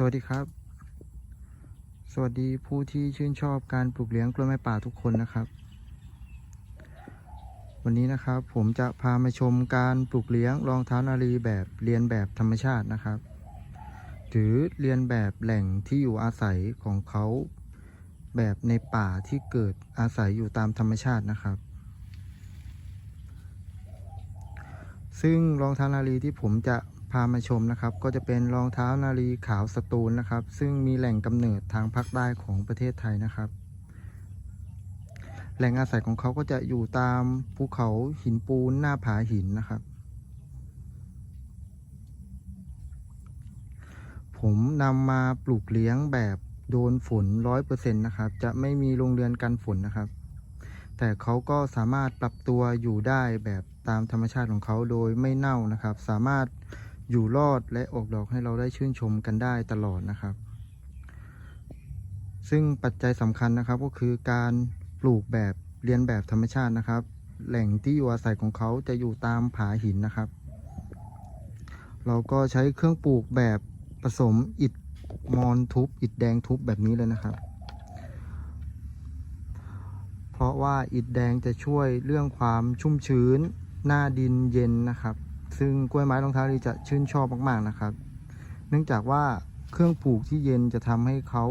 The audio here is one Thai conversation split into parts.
สวัสดีครับ สวัสดีผู้ที่ชื่นชอบการปลูกเลี้ยงกล้วยไม้ป่าทุกคนนะครับ วันนี้นะครับผมจะพามาชมการปลูกเลี้ยงรองเท้านารีแบบเรียนแบบธรรมชาตินะครับหรือเรียนแบบแหล่งที่อยู่อาศัยของเขาแบบในป่าที่เกิดอาศัยอยู่ตามธรรมชาตินะครับ ซึ่งรองเท้านารีที่ผมจะ พามาชมนะครับ ก็จะเป็นรองเท้านารีขาวสตูลนะครับ ซึ่งมีแหล่งกำเนิดทางภาคใต้ของประเทศไทยนะครับ แหล่งอาศัยของเขาก็จะอยู่ตามภูเขาหินปูนหน้าผาหินนะครับ ผมนำมาปลูกเลี้ยงแบบโดนฝนร้อยเปอร์เซ็นต์นะครับ จะไม่มีโรงเรือนกันฝนนะครับ แต่เขาก็สามารถปรับตัวอยู่ได้แบบตามธรรมชาติของเขาโดยไม่เน่านะครับ สามารถ อยู่รอดและออกดอกให้เราได้ชื่นชมกันได้ตลอดนะครับ ซึ่งปัจจัยสำคัญนะครับก็คือการปลูกแบบเรียนแบบธรรมชาตินะครับ แหล่งที่อยู่อาศัยของเขาจะอยู่ตามผาหินนะครับ เราก็ใช้เครื่องปลูกแบบผสมอิฐมอนทุบ อิฐแดงทุบแบบนี้เลยนะครับ เพราะว่าอิฐแดงจะช่วยเรื่องความชุ่มชื้น หน้าดินเย็นนะครับ ซึ่งกล้วยไม้รองเท้าลีจะชื่นชอบมากๆนะครับ เนื่องจากว่าเครื่องปลูกที่เย็นจะทำให้เขา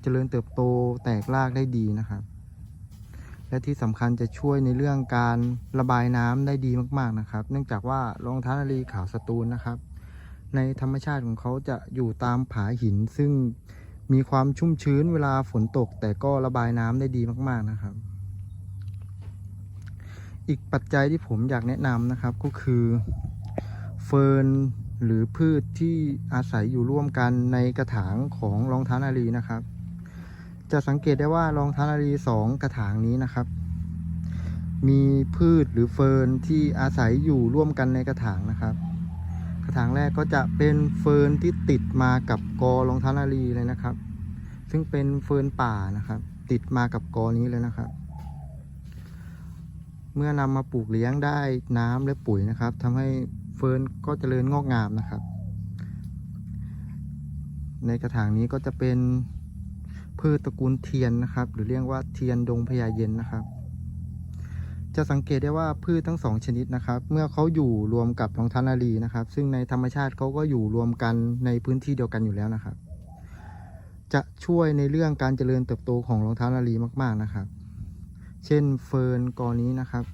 เจริญเติบโตแตกรากได้ดีนะครับ และที่สำคัญจะช่วยในเรื่องการระบายน้ำได้ดีมากๆนะครับ เนื่องจากว่ารองเท้านาลีขาวสตูลนะครับ ในธรรมชาติของเขาจะอยู่ตามผาหิน ซึ่งมีความชุ่มชื้นเวลาฝนตก แต่ก็ระบายน้ำได้ดีมากๆนะครับ อีกปัจจัยที่ผมอยากแนะนำนะครับก็คือ เฟิร์นหรือพืชที่อาศัยอยู่ร่วมกันในกระถางของรองเท้านารีนะครับ จะสังเกตได้ว่ารองเท้านารีสองกระถางนี้นะครับ มีพืชหรือเฟิร์นที่อาศัยอยู่ร่วมกันในกระถางนะครับ กระถางแรกก็จะเป็นเฟิร์นที่ติดมากับกอรองเท้านารีเลยนะครับ ซึ่งเป็นเฟิร์นป่านะครับ ติดมากับกอนี้เลยนะครับเมื่อนำมาปลูกเลี้ยงได้น้ำและปุ๋ยนะครับทำให้ เฟิร์นก็เจริญงอกงามนะครับ ในกระถางนี้ก็จะเป็นพืชตระกูลเทียนนะครับ หรือเรียกว่าเทียนดงพญาเย็นนะครับ จะสังเกตได้ว่าพืชทั้งสองชนิดนะครับ เมื่อเขาอยู่รวมกับรองเท้านารีนะครับ ซึ่งในธรรมชาติเขาก็อยู่รวมกันในพื้นที่เดียวกันอยู่แล้วนะครับ จะช่วยในเรื่องการเจริญเติบโตของรองเท้านารีมาก ๆนะครับ เช่นเฟิร์นกอนี้นะครับ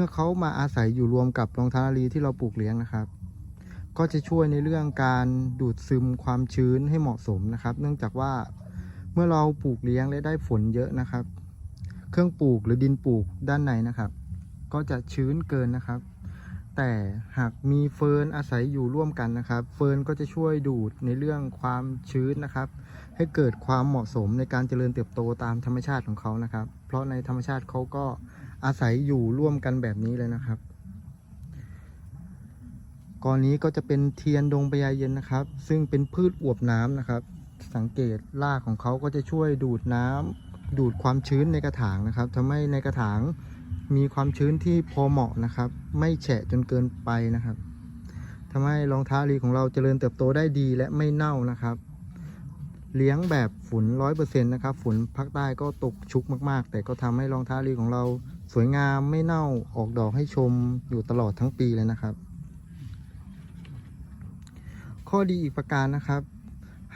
มื่อเขามาอาศัยอยู่รวมกับรองเท้านารีที่เราปลูกเลี้ยงนะครับ ก็จะช่วยในเรื่องการดูดซึมความชื้นให้เหมาะสมนะครับ เนื่องจากว่าเมื่อเราปลูกเลี้ยงและได้ฝนเยอะนะครับ เครื่องปลูกหรือดินปลูกด้านในนะครับ ก็จะชื้นเกินนะครับ แต่หากมีเฟิร์นอาศัยอยู่ร่วมกันนะครับ เฟิร์นก็จะช่วยดูดในเรื่องความชื้นนะครับ ให้เกิดความเหมาะสมในการเจริญเติบโตตามธรรมชาติของเขานะครับ เพราะในธรรมชาติเขาก็ อาศัยอยู่ร่วมกันแบบนี้เลยนะครับกอนนี้ก็จะเป็นเทียนดงปยาเย็นนะครับ ซึ่งเป็นพืชอวบน้ำนะครับ สังเกตรากของเขาก็จะช่วยดูดน้ำดูดความชื้นในกระถางนะครับทำให้ในกระถางมีความชื้นที่พอเหมาะนะครับ ไม่แฉะจนเกินไปนะครับทำให้รองเท้าลีของเราเจริญเติบโตได้ดีและไม่เน่านะครับ เลี้ยงแบบฝุ่นร้อยเปอร์เซ็นต์นะครับ ฝุ่นภาคใต้ก็ตกชุกมาก ๆ แต่ก็ทำให้รองเท้าลีของเรา สวยงามไม่เน่าออกดอกให้ชมอยู่ตลอดทั้งปีเลยนะครับ ข้อดีอีกประการนะครับ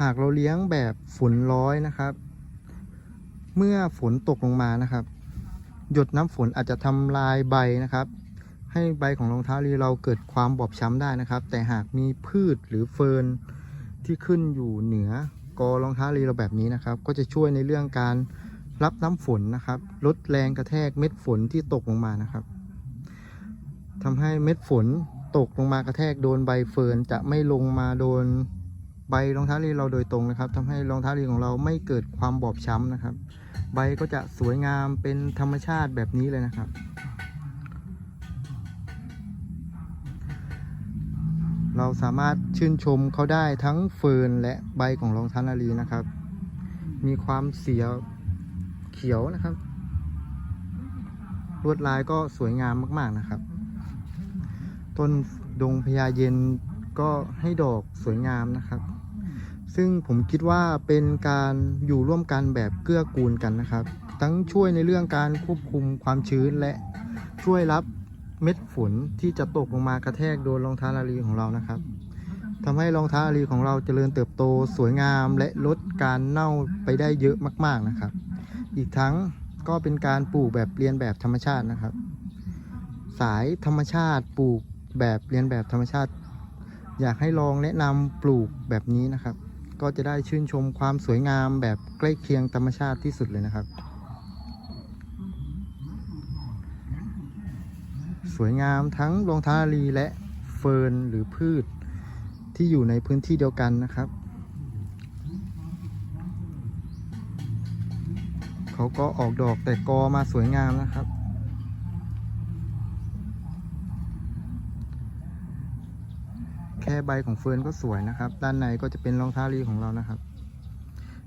หากเราเลี้ยงแบบฝนร้อยนะครับ เมื่อฝนตกลงมานะครับ หยดน้ำฝนอาจจะทำลายใบนะครับ ให้ใบของรองเท้าลีเราเกิดความบอบช้ำได้นะครับ แต่หากมีพืชหรือเฟิร์นที่ขึ้นอยู่เหนือกอรองเท้าลีเราแบบนี้นะครับ ก็จะช่วยในเรื่องการ รับน้ำฝนนะครับ ลดแรงกระแทกเม็ดฝนที่ตกลงมานะครับทำให้เม็ดฝนตกลงมากระแทกโดนใบเฟิร์นจะไม่ลงมาโดนใบรองเท้าลีเราโดยตรงนะครับทำให้รองเท้าลีของเราไม่เกิดความบอบช้ำนะครับ ใบก็จะสวยงามเป็นธรรมชาติแบบนี้เลยนะครับ เราสามารถชื่นชมเขาได้ทั้งเฟิร์นและใบของรองเท้านารีนะครับ มีความเสีย ขียวนะครับ ลวดลายก็สวยงามมาก ๆนะครับ ต้นดงพญาเย็นก็ให้ดอกสวยงามนะครับ ซึ่งผมคิดว่าเป็นการอยู่ร่วมกันแบบเกื้อกูลกันนะครับ ทั้งช่วยในเรื่องการควบคุมความชื้นและช่วยรับเม็ดฝนที่จะตกลงมากระแทกโดนรองเท้าอารีของเรานะครับทำให้รองเท้าอารีของเราเจริญเติบโตสวยงามและลดการเน่าไปได้เยอะมาก ๆนะครับ อีกทั้งก็เป็นการปลูกแบบเรียนแบบธรรมชาตินะครับ สายธรรมชาติปลูกแบบเรียนแบบธรรมชาติ อยากให้ลองแนะนำปลูกแบบนี้นะครับ ก็จะได้ชื่นชมความสวยงามแบบใกล้เคียงธรรมชาติที่สุดเลยนะครับ สวยงามทั้งรองทาอารีและเฟิร์นหรือพืชที่อยู่ในพื้นที่เดียวกันนะครับ เขาก็ออกดอกแต่กอมาสวยงามนะครับ แค่ใบของเฟิร์นก็สวยนะครับ ด้านในก็จะเป็นรองเท้าลีของเรานะครับ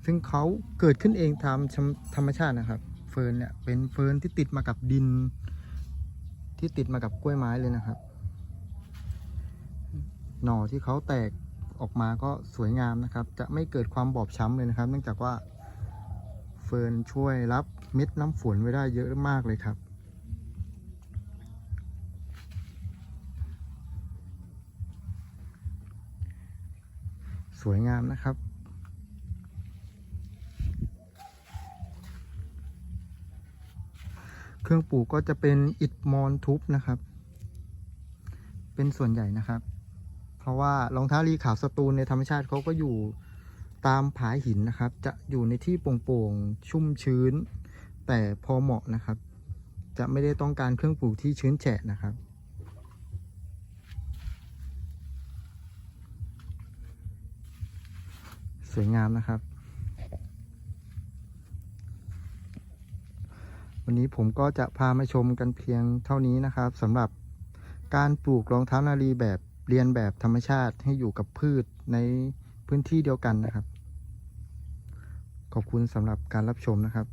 ซึ่งเขาเกิดขึ้นเองตามธรรมธรรมชาตินะครับ เฟิร์นเนี่ยเป็นเฟิร์นที่ติดมากับดิน ที่ติดมากับกล้วยไม้เลยนะครับ หน่อที่เขาแตกออกมาก็สวยงามนะครับ จะไม่เกิดความบอบช้ำเลยนะครับ เนื่องจากว่า เฟิร์นช่วยรับเม็ดน้ำฝนไว้ได้เยอะมากเลยครับ สวยงามนะครับเครื่องปลูกก็จะเป็นอิฐมอนทุบนะครับ เป็นส่วนใหญ่นะครับ เพราะว่ารองเท้ารีขาวสตูลในธรรมชาติเขาก็อยู่ ตามผาหินนะครับ จะอยู่ในที่โปร่งๆชุ่มชื้น แต่พอเหมาะนะครับ จะไม่ได้ต้องการเครื่องปลูกที่ชื้นแฉะนะครับสวยงามนะครับ วันนี้ผมก็จะพามาชมกันเพียงเท่านี้นะครับสำหรับการปลูกรองเท้านารีแบบเรียนแบบธรรมชาติให้อยู่กับพืชในพื้นที่เดียวกันนะครับ ขอบคุณสำหรับการรับชมนะครับ